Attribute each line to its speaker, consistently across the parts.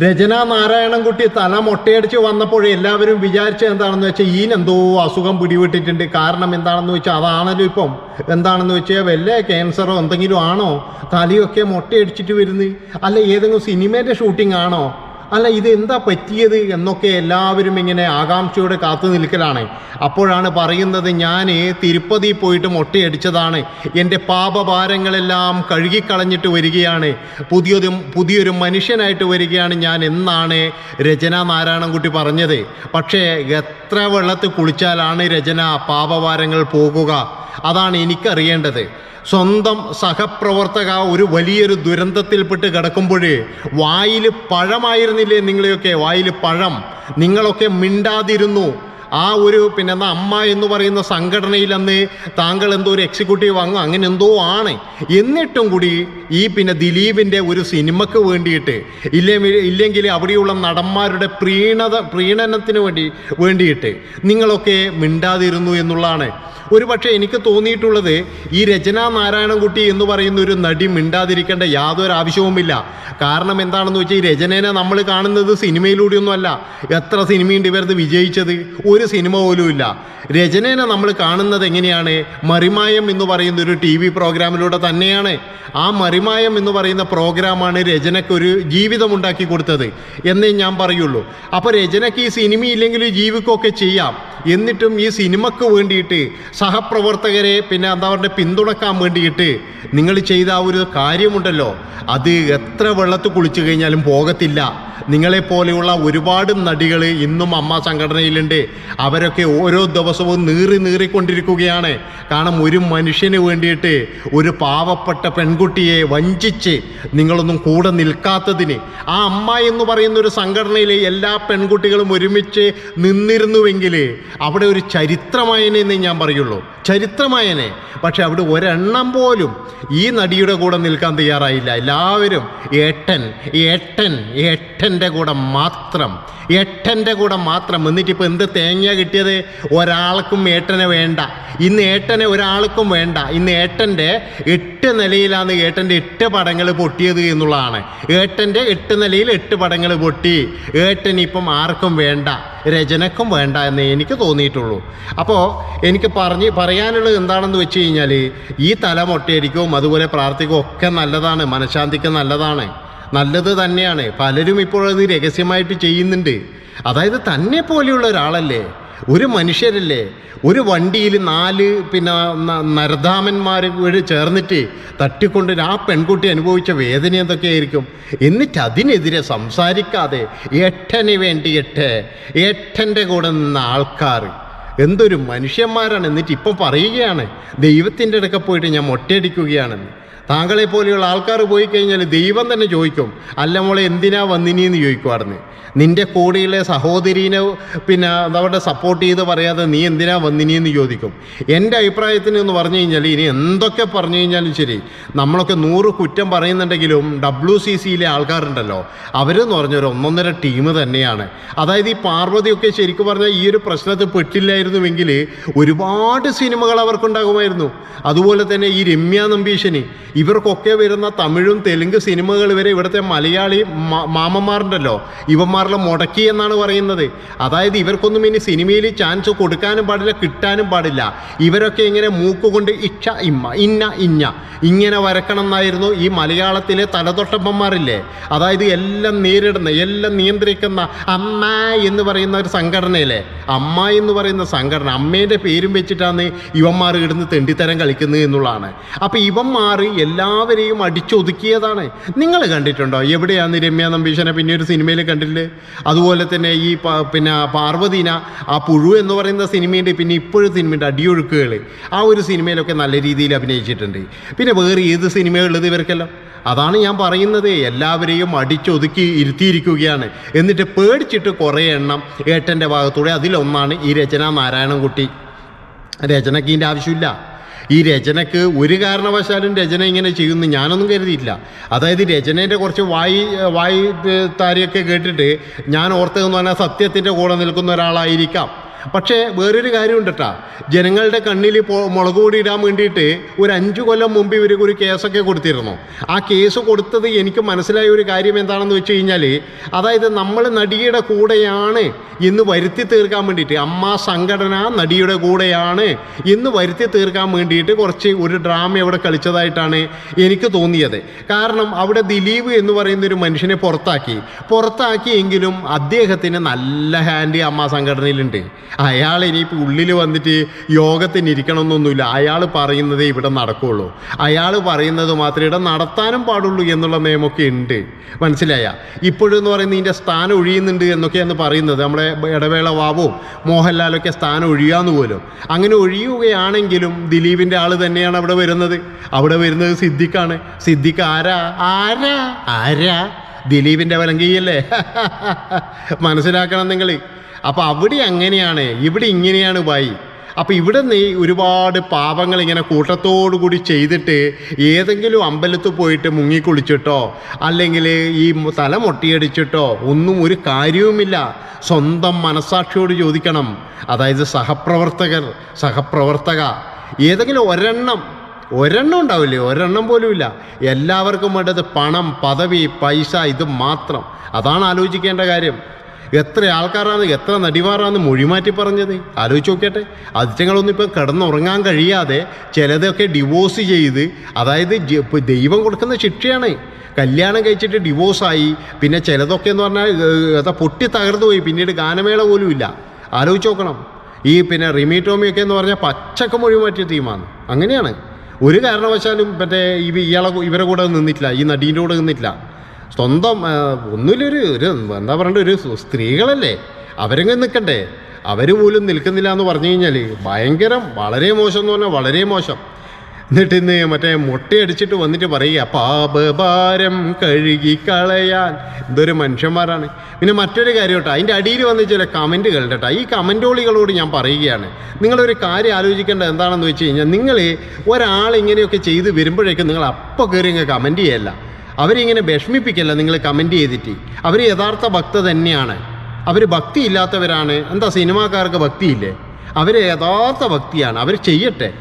Speaker 1: രചന നാരായണൻകുട്ടി തല മൊട്ടയടിച്ച് വന്നപ്പോൾ എല്ലാവരും വിചാരിച്ചത് എന്താണെന്ന് വെച്ചാൽ ഈനെന്തോ അസുഖം പിടിവിട്ടിട്ടുണ്ട് കാരണം എന്താണെന്ന് വെച്ചാൽ അതാണല്ലോ ഇപ്പം. എന്താണെന്ന് വെച്ചാൽ വല്ല ക്യാൻസറോ എന്തെങ്കിലും ആണോ? തലയൊക്കെ മൊട്ടയടിച്ചിട്ട് വരുന്നത്. അല്ല ഏതെങ്കിലും സിനിമേന്റെ ഷൂട്ടിംഗ് ആണോ? അല്ല ഇത് എന്താ പറ്റിയത് എന്നൊക്കെ എല്ലാവരും ഇങ്ങനെ ആകാംക്ഷയോടെ കാത്തു നിൽക്കലാണ്. അപ്പോഴാണ് പറയുന്നത് ഞാൻ തിരുപ്പതി പോയിട്ട് മൊട്ടയടിച്ചതാണ്. എന്റെ പാപഭാരങ്ങളെല്ലാം കഴുകിക്കളഞ്ഞിട്ട് വരികയാണ്. പുതിയൊരു പുതിയൊരു മനുഷ്യനായിട്ട് വരികയാണ് ഞാൻ എന്നാണ് രചന നാരായണൻകുട്ടി പറഞ്ഞത്. പക്ഷേ എത്ര വെള്ളത്തിൽ കുളിച്ചാലാണ് രചന പാപഭാരങ്ങൾ പോകുക? അതാണ് എനിക്കറിയേണ്ടത്. സ്വന്തം സഹപ്രവർത്തക ഒരു വലിയൊരു ദുരന്തത്തിൽപ്പെട്ട് കിടക്കുമ്പോൾ വായിൽ പഴമായിരുന്നില്ലേ നിങ്ങളെയൊക്കെ? വായിൽ പഴം. നിങ്ങളൊക്കെ മിണ്ടാതിരുന്നു. ആ ഒരു പിന്നെ എന്താ അമ്മ എന്ന് പറയുന്ന സംഘടനയിൽ അന്ന് താങ്കൾ എന്തോ ഒരു എക്സിക്യൂട്ടീവ് വാങ്ങും അങ്ങനെ എന്തോ ആണ്. എന്നിട്ടും കൂടി ഈ പിന്നെ ദിലീപിന്റെ ഒരു സിനിമക്ക് വേണ്ടിയിട്ട് ഇല്ലേ ഇല്ലെങ്കിൽ അവിടെയുള്ള നടന്മാരുടെ പ്രീണത പ്രീണനത്തിന് വേണ്ടി വേണ്ടിയിട്ട് നിങ്ങളൊക്കെ മിണ്ടാതിരുന്നു എന്നുള്ളതാണ്. ഒരു പക്ഷേ എനിക്ക് തോന്നിയിട്ടുള്ളത് ഈ രചന നാരായണൻകുട്ടി എന്ന് പറയുന്ന ഒരു നടി മിണ്ടാതിരിക്കേണ്ട യാതൊരു ആവശ്യവുമില്ല. കാരണം എന്താണെന്ന് വെച്ചാൽ ഈ രചനേനെ നമ്മൾ കാണുന്നത് സിനിമയിലൂടെയൊന്നുമല്ല. എത്ര സിനിമയുണ്ട് ഇവരത് വിജയിച്ചത്? ഒരു സിനിമ പോലും ഇല്ല. രചനേനെ നമ്മൾ കാണുന്നത് എങ്ങനെയാണ്? മറിമായം എന്ന് പറയുന്ന ഒരു ടി വി പ്രോഗ്രാമിലൂടെ തന്നെയാണ്. ആ മറിമായം എന്ന് പറയുന്ന പ്രോഗ്രാമാണ് രചനയ്ക്ക് ഒരു ജീവിതം ഉണ്ടാക്കി കൊടുത്തത് എന്നേ ഞാൻ പറയുള്ളൂ. അപ്പോൾ രചനയ്ക്ക് ഈ സിനിമയില്ലെങ്കിൽ ജീവിക്കുകയൊക്കെ ചെയ്യാം. എന്നിട്ടും ഈ സിനിമക്ക് വേണ്ടിയിട്ട് സഹപ്രവർത്തകരെ പിന്നെ എന്താ പറയുക പിന്തുണക്കാൻ വേണ്ടിയിട്ട് നിങ്ങൾ ചെയ്ത ആ ഒരു കാര്യമുണ്ടല്ലോ. അത് എത്ര വെള്ളത്തിൽ കുളിച്ചു കഴിഞ്ഞാലും പോകത്തില്ല. നിങ്ങളെപ്പോലെയുള്ള ഒരുപാട് നടികൾ ഇന്നും അമ്മ സംഘടനയിലുണ്ട്. അവരൊക്കെ ഓരോ ദിവസവും നീറി നീറിക്കൊണ്ടിരിക്കുകയാണ്. കാരണം ഒരു മനുഷ്യന് വേണ്ടിയിട്ട് ഒരു പാവപ്പെട്ട പെൺകുട്ടിയെ വഞ്ചിച്ച് നിങ്ങളൊന്നും കൂടെ നിൽക്കാത്തതിന് ആ അമ്മ എന്ന് പറയുന്ന ഒരു സംഘടനയിലെ എല്ലാ പെൺകുട്ടികളും ഒരുമിച്ച് നിന്നിരുന്നുവെങ്കിൽ അവിടെ ഒരു ചരിത്രമായനെ എന്ന് ഞാൻ പറയുള്ളൂ. ചരിത്രമായനെ. പക്ഷെ അവിടെ ഒരെണ്ണം പോലും ഈ നടിയുടെ കൂടെ നിൽക്കാൻ തയ്യാറായില്ല. എല്ലാവരും ഏട്ടൻ ഏട്ടൻ ഏട്ടന്റെ കൂടെ മാത്രം ഏട്ടന്റെ കൂടെ മാത്രം. എന്നിട്ടിപ്പോൾ എന്ത് തേങ്ങ കിട്ടിയത്? ഒരാൾക്കും ഏട്ടനെ വേണ്ട. ഇന്ന് ഏട്ടനെ ഒരാൾക്കും വേണ്ട. ഇന്ന് ഏട്ടന്റെ എട്ട് നിലയിലാണ് ഏട്ടന്റെ എട്ട് പടങ്ങൾ പൊട്ടിയത് എന്നുള്ളതാണ്. ഏട്ടന്റെ എട്ട് നിലയിൽ എട്ട് പടങ്ങൾ പൊട്ടി. ഏട്ടൻ ഇപ്പം ആർക്കും വേണ്ട രചനക്കും വേണ്ട എന്ന് എനിക്ക് തോന്നിയിട്ടുള്ളൂ. അപ്പോൾ എനിക്ക് പറഞ്ഞ് പറയാനുള്ളത് എന്താണെന്ന് വെച്ച് കഴിഞ്ഞാൽ ഈ തല മൊട്ടയടിക്കും അതുപോലെ പ്രാർത്ഥിക്കും ഒക്കെ നല്ലതാണ്. മനഃശാന്തിക്ക് നല്ലതാണ്. നല്ലത് തന്നെയാണ്. പലരും ഇപ്പോൾ അത് രഹസ്യമായിട്ട് ചെയ്യുന്നുണ്ട്. അതായത് തന്നെ പോലെയുള്ള ഒരാളല്ലേ? ഒരു മനുഷ്യരല്ലേ? ഒരു വണ്ടിയിൽ നാല് പിന്നെ നരധാമന്മാർ കൂടി ചേർന്നിട്ട് തട്ടിക്കൊണ്ട് ആ പെൺകുട്ടി അനുഭവിച്ച വേദന എന്തൊക്കെയായിരിക്കും? എന്നിട്ട് അതിനെതിരെ സംസാരിക്കാതെ എട്ടന് വേണ്ടി എട്ട് എട്ടന്റെ കൂടെ നിന്ന ആൾക്കാർ. എന്തൊരു മനുഷ്യന്മാരാണ് എന്നിട്ട് ഇപ്പം പറയുകയാണ് ദൈവത്തിന്റെ അടുക്ക പോയിട്ട് ഞാൻ മൊട്ടയടിക്കുകയാണെന്ന്. താങ്കളെ പോലെയുള്ള ആൾക്കാർ പോയി കഴിഞ്ഞാൽ ദൈവം തന്നെ ചോദിക്കും അല്ല മോളെ എന്തിനാ വന്നിനിന്ന് ചോദിക്കുമായിരുന്നു നിന്റെ കൂടെയുള്ള സഹോദരീനെ പിന്നെ അവരുടെ സപ്പോർട്ട് ചെയ്ത് പറയാതെ നീ എന്തിനാ വന്നിനിന്ന് ചോദിക്കും? എന്റെ അഭിപ്രായത്തിന് എന്ന് പറഞ്ഞു കഴിഞ്ഞാൽ ഇനി എന്തൊക്കെ പറഞ്ഞു കഴിഞ്ഞാലും ശരി നമ്മളൊക്കെ നൂറ് കുറ്റം പറയുന്നുണ്ടെങ്കിലും ഡബ്ല്യു സി സിയിലെ ആൾക്കാരുണ്ടല്ലോ അവരെന്ന് പറഞ്ഞൊരു ഒന്നൊന്നര ടീം തന്നെയാണ്. അതായത് ഈ പാർവതിയൊക്കെ ശരിക്കും പറഞ്ഞാൽ ഈ ഒരു പ്രശ്നത്തിൽ പെട്ടില്ലായിരുന്നുവെങ്കിൽ ഒരുപാട് സിനിമകൾ അവർക്കുണ്ടാകുമായിരുന്നു. അതുപോലെ തന്നെ ഈ രമ്യ നമ്പീശന് ഇവർക്കൊക്കെ വരുന്ന തമിഴും തെലുങ്ക് സിനിമകൾ വരെ ഇവിടുത്തെ മലയാളി മാമന്മാരുണ്ടല്ലോ. ഇവന്മാരുടെ മുടക്കി എന്നാണ് പറയുന്നത്. അതായത് ഇവർക്കൊന്നും ഇനി സിനിമയിൽ ചാൻസ് കൊടുക്കാനും പാടില്ല കിട്ടാനും പാടില്ല. ഇവരൊക്കെ ഇങ്ങനെ മൂക്കുകൊണ്ട് ഇച്ഛ ഇമ്മ ഇന്ന ഇഞ്ഞ ഇങ്ങനെ വരക്കണം എന്നായിരുന്നു ഈ മലയാളത്തിലെ തലതൊട്ടപ്പന്മാരില്ലേ. അതായത് എല്ലാം നേരിടുന്ന എല്ലാം നിയന്ത്രിക്കുന്ന അമ്മ എന്ന് പറയുന്ന ഒരു സംഘടനയില്ലേ. അമ്മ എന്ന് പറയുന്ന സംഘടന അമ്മേന്റെ പേരും വെച്ചിട്ടാണ് ഇവന്മാർ ഇടുന്ന് തെണ്ടിത്തരം കളിക്കുന്നത് എന്നുള്ളതാണ്. അപ്പോൾ ഇവന്മാർ എല്ലാവരെയും അടിച്ചൊതുക്കിയതാണ്. നിങ്ങൾ കണ്ടിട്ടുണ്ടോ? എവിടെയാണ് രമ്യ നമ്പീശനെ പിന്നെ ഒരു സിനിമയിൽ കണ്ടില്ലേ? അതുപോലെ തന്നെ ഈ പിന്നെ പാർവതീന ആ പുഴു എന്ന് പറയുന്ന സിനിമയുണ്ട് പിന്നെ ഇപ്പോഴും സിനിമയുണ്ട് അടിയൊഴുക്കുകൾ. ആ ഒരു സിനിമയിലൊക്കെ നല്ല രീതിയിൽ അഭിനയിച്ചിട്ടുണ്ട്. പിന്നെ വേറെ ഏത് സിനിമയുള്ളത് ഇവർക്കെല്ലാം? അതാണ് ഞാൻ പറയുന്നത്. എല്ലാവരെയും അടിച്ചൊതുക്കി ഇരുത്തിയിരിക്കുകയാണ്. എന്നിട്ട് പേടിച്ചിട്ട് കുറേ എണ്ണം ഏട്ടന്റെ ഭാഗത്തൂടെ അതിലൊന്നാണ് ഈ രചന നാരായണൻകുട്ടി രചനയ്ക്ക് ഇതിന്റെ ആവശ്യമില്ല. ഈ രചനക്ക് ഒരു കാരണവശാലും രചന ഇങ്ങനെ ചെയ്യുമെന്ന് ഞാനൊന്നും കരുതിയില്ല അതായത് രചനേന്റെ കുറച്ച് വായി വായി താരിയൊക്കെ കേട്ടിട്ട് ഞാൻ ഓർത്തതെന്ന് പറഞ്ഞാൽ സത്യത്തിന്റെ കൂടെ നിൽക്കുന്ന ഒരാളായിരിക്കാം. പക്ഷേ വേറൊരു കാര്യമുണ്ട് കേട്ടാ ജനങ്ങളുടെ കണ്ണിൽ ഇപ്പോൾ മുളക് പൊടി ഇടാൻ വേണ്ടിയിട്ട് ഒരു അഞ്ചു കൊല്ലം മുമ്പ് ഇവർക്ക് ഒരു കേസൊക്കെ കൊടുത്തിരുന്നു. ആ കേസ് കൊടുത്തത് എനിക്ക് മനസ്സിലായ ഒരു കാര്യം എന്താണെന്ന് വെച്ച് കഴിഞ്ഞാൽ അതായത് നമ്മൾ നടിയുടെ കൂടെയാണ് ഇന്ന് വരുത്തി തീർക്കാൻ വേണ്ടിയിട്ട്. അമ്മ സംഘടന നടിയുടെ കൂടെയാണ് ഇന്ന് വരുത്തി തീർക്കാൻ വേണ്ടിയിട്ട് കുറച്ച് ഒരു ഡ്രാമ അവിടെ കളിച്ചതായിട്ടാണ് എനിക്ക് തോന്നിയത്. കാരണം അവിടെ ദിലീപ് എന്ന് പറയുന്ന ഒരു മനുഷ്യനെ പുറത്താക്കി. പുറത്താക്കിയെങ്കിലും അദ്ദേഹത്തിന് നല്ല ഹാൻഡ് അമ്മ സംഘടനയിലുണ്ട്. അയാൾ ഇനിയിപ്പോൾ ഉള്ളിൽ വന്നിട്ട് യോഗത്തിന് ഇരിക്കണമെന്നൊന്നുമില്ല. അയാൾ പറയുന്നതേ ഇവിടെ നടക്കുള്ളൂ. അയാൾ പറയുന്നത് മാത്രമേ ഇവിടെ നടത്താനും പാടുള്ളൂ എന്നുള്ള നിയമമൊക്കെ ഉണ്ട്. മനസ്സിലായ? ഇപ്പോഴെന്ന് പറയുന്നത് ഇതിന്റെ സ്ഥാനം ഒഴിയുന്നുണ്ട് എന്നൊക്കെയാണ് പറയുന്നത്. നമ്മുടെ ഇടവേള വാവും മോഹൻലാലൊക്കെ സ്ഥാനം ഒഴിയാന്ന് പോലും. അങ്ങനെ ഒഴിയുകയാണെങ്കിലും ദിലീപിന്റെ ആൾ തന്നെയാണ് അവിടെ വരുന്നത്. അവിടെ വരുന്നത് സിദ്ദിഖാണ്. സിദ്ദിഖ് ആരാ? ആരാ? ആരാ? ദിലീപിന്റെ വലങ്കിയല്ലേ മനസ്സിലാക്കണം നിങ്ങൾ അപ്പോൾ അവിടെ അങ്ങനെയാണ് ഇവിടെ ഇങ്ങനെയാണ് ബായി അപ്പോൾ ഇവിടെ നീ ഒരുപാട് പാപങ്ങൾ ഇങ്ങനെ കൂട്ടത്തോടു കൂടി ചെയ്തിട്ട് ഏതെങ്കിലും അമ്പലത്തിൽ പോയിട്ട് മുങ്ങിക്കുളിച്ചിട്ടോ അല്ലെങ്കിൽ ഈ തല മൊട്ടിയടിച്ചിട്ടോ ഒന്നും ഒരു കാര്യവുമില്ല. സ്വന്തം മനസാക്ഷിയോട് ചോദിക്കണം. അതായത് സഹപ്രവർത്തകർ സഹപ്രവർത്തക. ഏതെങ്കിലും ഒരെണ്ണം ഒരെണ്ണം ഉണ്ടാവില്ലേ? ഒരെണ്ണം പോലുമില്ല. എല്ലാവർക്കും വേണ്ടത് പണം പദവി പൈസ ഇത് മാത്രം. അതാണ് ആലോചിക്കേണ്ട കാര്യം. എത്ര ആൾക്കാരാണ് എത്ര നടിമാരാണ് മൊഴിമാറ്റി പറഞ്ഞത്? ആലോചിച്ച് നോക്കട്ടെ അതിറ്റങ്ങളൊന്നും ഇപ്പം കിടന്നുറങ്ങാൻ കഴിയാതെ ചിലതൊക്കെ ഡിവോഴ്സ് ചെയ്ത് അതായത് ഇപ്പോൾ ദൈവം കൊടുക്കുന്ന ശിക്ഷയാണ്. കല്യാണം കഴിച്ചിട്ട് ഡിവോഴ്സായി പിന്നെ ചിലതൊക്കെ എന്ന് പറഞ്ഞാൽ അത പൊട്ടി തകർന്നു പോയി. പിന്നീട് ഗാനമേള പോലും ഇല്ല. ആലോചിച്ച് നോക്കണം. ഈ പിന്നെ റിമി എന്ന് പറഞ്ഞാൽ പച്ചക്ക മൊഴി മാറ്റിയ ടീമാണ്. അങ്ങനെയാണ്. ഒരു കാരണവശാലും മറ്റേ ഇവ ഇയാളെ ഇവരെ കൂടെ നിന്നിട്ടില്ല. ഈ നടീന്റെ കൂടെ നിന്നിട്ടില്ല. സ്വന്തം ഒന്നുമില്ലൊരു ഒരു എന്താ പറയണ്ട ഒരു സ്ത്രീകളല്ലേ. അവരെങ്ങനെ നിൽക്കണ്ടേ അവർ പോലും നിൽക്കുന്നില്ല എന്ന് പറഞ്ഞു കഴിഞ്ഞാൽ ഭയങ്കരം വളരെ മോശം എന്ന് പറഞ്ഞാൽ വളരെ മോശം. എന്നിട്ട് ഇന്ന് മറ്റേ മുട്ടയടിച്ചിട്ട് വന്നിട്ട് പറയുക പാപഭാരം കഴുകി കളയാൻ. ഇതൊരു മനുഷ്യന്മാരാണ്. പിന്നെ മറ്റൊരു കാര്യം കേട്ടോ അതിന്റെ അടിയിൽ വന്ന് ചില കമന്റുകൾ കേട്ടോ. ഈ കമന്റോളികളോട് ഞാൻ പറയുകയാണ് നിങ്ങളൊരു കാര്യം ആലോചിക്കേണ്ടത് എന്താണെന്ന് വെച്ച് കഴിഞ്ഞാൽ നിങ്ങൾ ഒരാൾ ഇങ്ങനെയൊക്കെ ചെയ്ത് വരുമ്പോഴേക്കും നിങ്ങൾ അപ്പോൾ കയറി ഇങ്ങ് കമന്റ് ചെയ്യല്ല. അവരിങ്ങനെ വിഷമിപ്പിക്കല്ല നിങ്ങൾ കമന്റ് ചെയ്തിട്ട്. അവർ യഥാർത്ഥ ഭക്ത തന്നെയാണ്. അവർ ഭക്തി ഇല്ലാത്തവരാണ് എന്താ സിനിമാക്കാർക്ക് ഭക്തിയില്ലേ? അവർ യഥാർത്ഥ ഭക്തിയാണ്. അവർ ചെയ്യട്ടെ.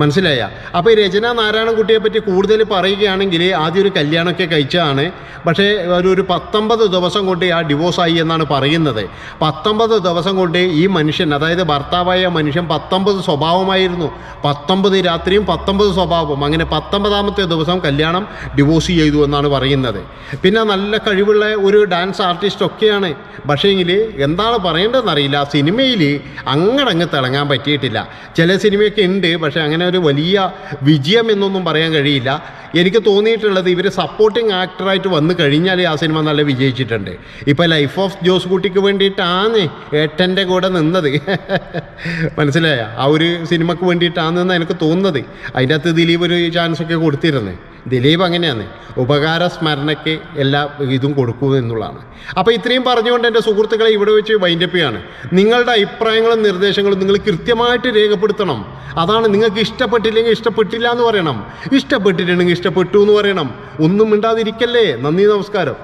Speaker 1: മനസ്സിലായ? അപ്പോൾ ഈ രചന നാരായണൻകുട്ടിയെ പറ്റി കൂടുതൽ പറയുകയാണെങ്കിൽ ആദ്യം ഒരു കല്യാണമൊക്കെ കഴിച്ചതാണ് പക്ഷേ ഒരു ഒരു പത്തൊമ്പത് ദിവസം കൊണ്ട് ആ ഡിവോഴ്സായി എന്നാണ് പറയുന്നത്. പത്തൊമ്പത് ദിവസം കൊണ്ട് ഈ മനുഷ്യൻ അതായത് ഭർത്താവായ മനുഷ്യൻ പത്തൊമ്പത് സ്വഭാവമായിരുന്നു. പത്തൊമ്പത് രാത്രിയും പത്തൊമ്പത് സ്വഭാവവും. അങ്ങനെ പത്തൊമ്പതാമത്തെ ദിവസം കല്യാണം ഡിവോഴ്സ് ചെയ്തു എന്നാണ് പറയുന്നത്. പിന്നെ നല്ല കഴിവുള്ള ഒരു ഡാൻസ് ആർട്ടിസ്റ്റ് ഒക്കെയാണ്. പക്ഷേ പക്ഷേങ്കിൽ എന്താണ് പറയേണ്ടതെന്നറിയില്ല. സിനിമയിൽ അങ്ങടങ്ങ് തിളങ്ങാൻ പറ്റിയിട്ടില്ല. ചില സിനിമയൊക്കെ ഉണ്ട്. പക്ഷേ അങ്ങനെ ഒരു വലിയ വിജയം എന്നൊന്നും പറയാൻ കഴിയില്ല. എനിക്ക് തോന്നിയിട്ടുള്ളത് ഇവർ സപ്പോർട്ടിങ് ആക്ടറായിട്ട് വന്നു കഴിഞ്ഞാൽ ആ സിനിമ നല്ല വിജയിച്ചിട്ടുണ്ട്. ഇപ്പോൾ ലൈഫ് ഓഫ് ജോസ് കുട്ടിക്ക് വേണ്ടിയിട്ടാണ് ഏട്ടന്റെ കൂടെ നിന്നത്. മനസ്സിലായ? ആ ഒരു സിനിമക്ക് വേണ്ടിയിട്ടാണെന്ന് എനിക്ക് തോന്നുന്നത്. അതിന്റെ അകത്ത് ദിലീപ് ഒരു ചാൻസ് ഒക്കെ കൊടുത്തിരുന്നത് ദിലീപ് അങ്ങനെയാണ്. ഉപകാര സ്മരണയ്ക്ക് എല്ലാ ഇതും കൊടുക്കൂ എന്നുള്ളതാണ്. അപ്പോൾ ഇത്രയും പറഞ്ഞുകൊണ്ട് എന്റെ സുഹൃത്തുക്കളെ ഇവിടെ വെച്ച് വൈൻഡപ്പ് ചെയ്യാണ്. നിങ്ങളുടെ അഭിപ്രായങ്ങളും നിർദ്ദേശങ്ങളും നിങ്ങൾ കൃത്യമായിട്ട് രേഖപ്പെടുത്തണം. അതാണ് നിങ്ങൾക്ക് ഇഷ്ടപ്പെട്ടില്ലെങ്കിൽ ഇഷ്ടപ്പെട്ടില്ല എന്ന് പറയണം. ഇഷ്ടപ്പെട്ടിട്ടുണ്ടെങ്കിൽ ഇഷ്ടപ്പെട്ടു എന്ന് പറയണം. ഒന്നും മിണ്ടാതിരിക്കല്ലേ? നന്ദി നമസ്കാരം.